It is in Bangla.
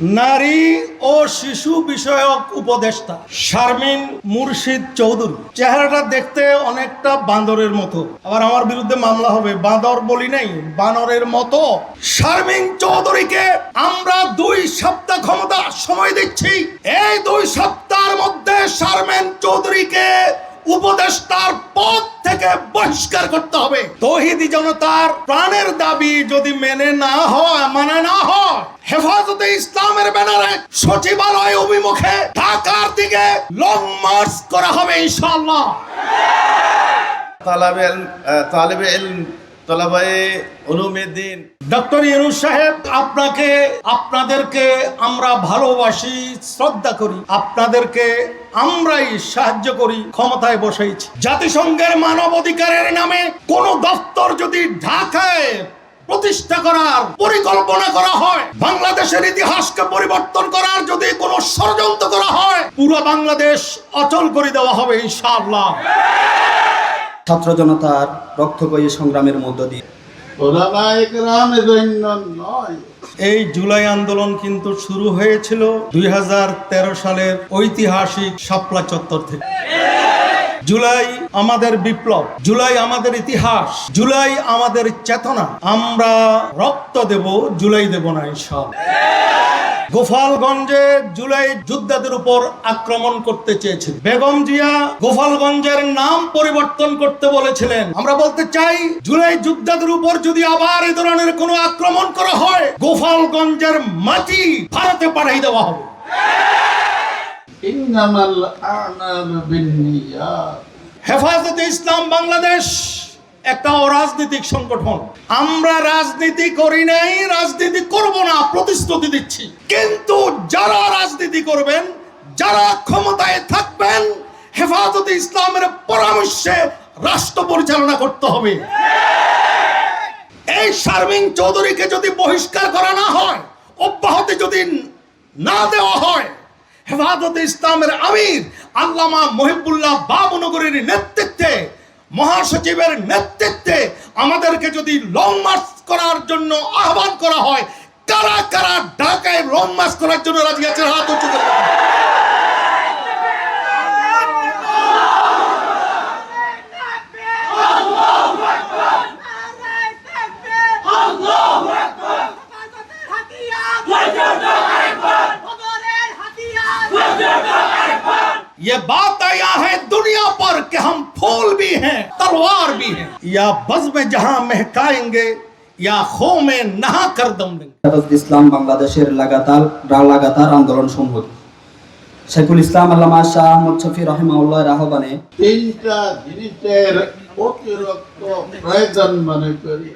নারী ও শিশু বিষয়ক উপদেষ্টা শারমিন মুর্শিদ চৌধুরী। চেহারাটা দেখতে অনেকটা বান্দরের মতো। আবার আমার বিরুদ্ধে মামলা হবে, বাঁদর বলি নাই, বানরের মতো। শারমিন চৌধুরীকে আমরা দুই সপ্তাহ ক্ষমতা সময় দিচ্ছি। এই দুই সপ্তাহের মধ্যে শারমিন চৌধুরীকে উপদেষ্টার পদ থেকে বহিষ্কার করতে হবে। তহিদি জনতার প্রাণের দাবি যদি মেনে না হয় মানে না হয়, হেফাজতে ইসলামের ব্যানারে সচিবালয় অভিমুখে ঢাকার দিকে লং মার্চ করা হবে ইনশাআল্লাহ। তালাবে তালেবে তলাবায়ে উলুমেদ্দিন। ডক্টর ইউনুস সাহেব, আপনাকে, আপনাদেরকে আমরা ভালোবাসি, শ্রদ্ধা করি। আপনাদেরকে আমরাই সাহায্য করি, ক্ষমতায় বসাইছি। জাতিসংঘের মানব অধিকারের নামে কোন দপ্তর যদি ঢাকায় প্রতিষ্ঠা করার পরিকল্পনা করা হয়, বাংলাদেশের ইতিহাসকে পরিবর্তন করার যদি কোনো ষড়যন্ত্র করা হয়, পুরো বাংলাদেশ অচল করে দেওয়া হবে, ইনশাআল্লাহ। ছাত্র জনতার রক্তকয়ী সংগ্রামের মধ্য দিয়ে। এই জুলাই আন্দোলন কিন্তু শুরু হয়েছিল দুই হাজার তেরো সালের ঐতিহাসিক শাপলা চত্বর থেকে। জুলাই আমাদের বিপ্লব জুলাই আমাদের ইতিহাস জুলাই আমাদের চেতনা। আমরা রক্ত দেব জুলাই দেব না ইনশাল গোপালগঞ্জে জুলাই যোদ্ধাদের উপর আক্রমণ করতে চেয়েছিল বেগম জিয়া গোপালগঞ্জের নাম পরিবর্তন করতে বলেছিলেন। আমরা বলতে চাই জুলাই যোদ্ধাদের উপর যদি আবার এই ধরনের কোনো আক্রমণ করা হয় গোপালগঞ্জের মাটি ভারতে পাঠাই দেওয়া হবে। হেফাজতে ইসলাম বাংলাদেশ একটা অরাজনৈতিক সংগঠন। আমরা রাজনীতি করি নাই, রাজনীতি করব না, প্রতিশ্রুতি দিচ্ছি। কিন্তু যারা রাজনীতি করবেন, যারা ক্ষমতায় থাকবেন, হেফাজতে ইসলামের পরামর্শে রাষ্ট্র পরিচালনা করতে হবে। এই শারমিন চৌধুরীকে যদি বহিষ্কার করা না হয়, অব্যাহতি যদি না দেওয়া হয়, হেফাজতে ইসলামের আমির আল্লামা মহিবুল্লাহ বাবনগরীর নেতৃত্বে মহাসচিবের নেতৃত্বে আমাদেরকে যদি লং মার্চ করার জন্য আহ্বান করা হয় কারা কারা ঢাকায় লং মার্চ করার জন্য রাজি আছে হাত উঁচু করে দেখান। ये बात आया है दुनिया पर कि हम फूल भी हैं तलवार भी हैं या बज में जहां महकाएंगे या खो में नहा कर दम देंगे হেফাজত ইসলাম বাংলাদেশের লাগাতার লাগাতার আন্দোলন সমূহ শেখুল ইসলাম আল্লামা শাহ আহমদ শফি রহিমাউল্লাহর আহ্বানে তিনটা জিনিসের অতিরিক্ত প্রয়োজন মনে করি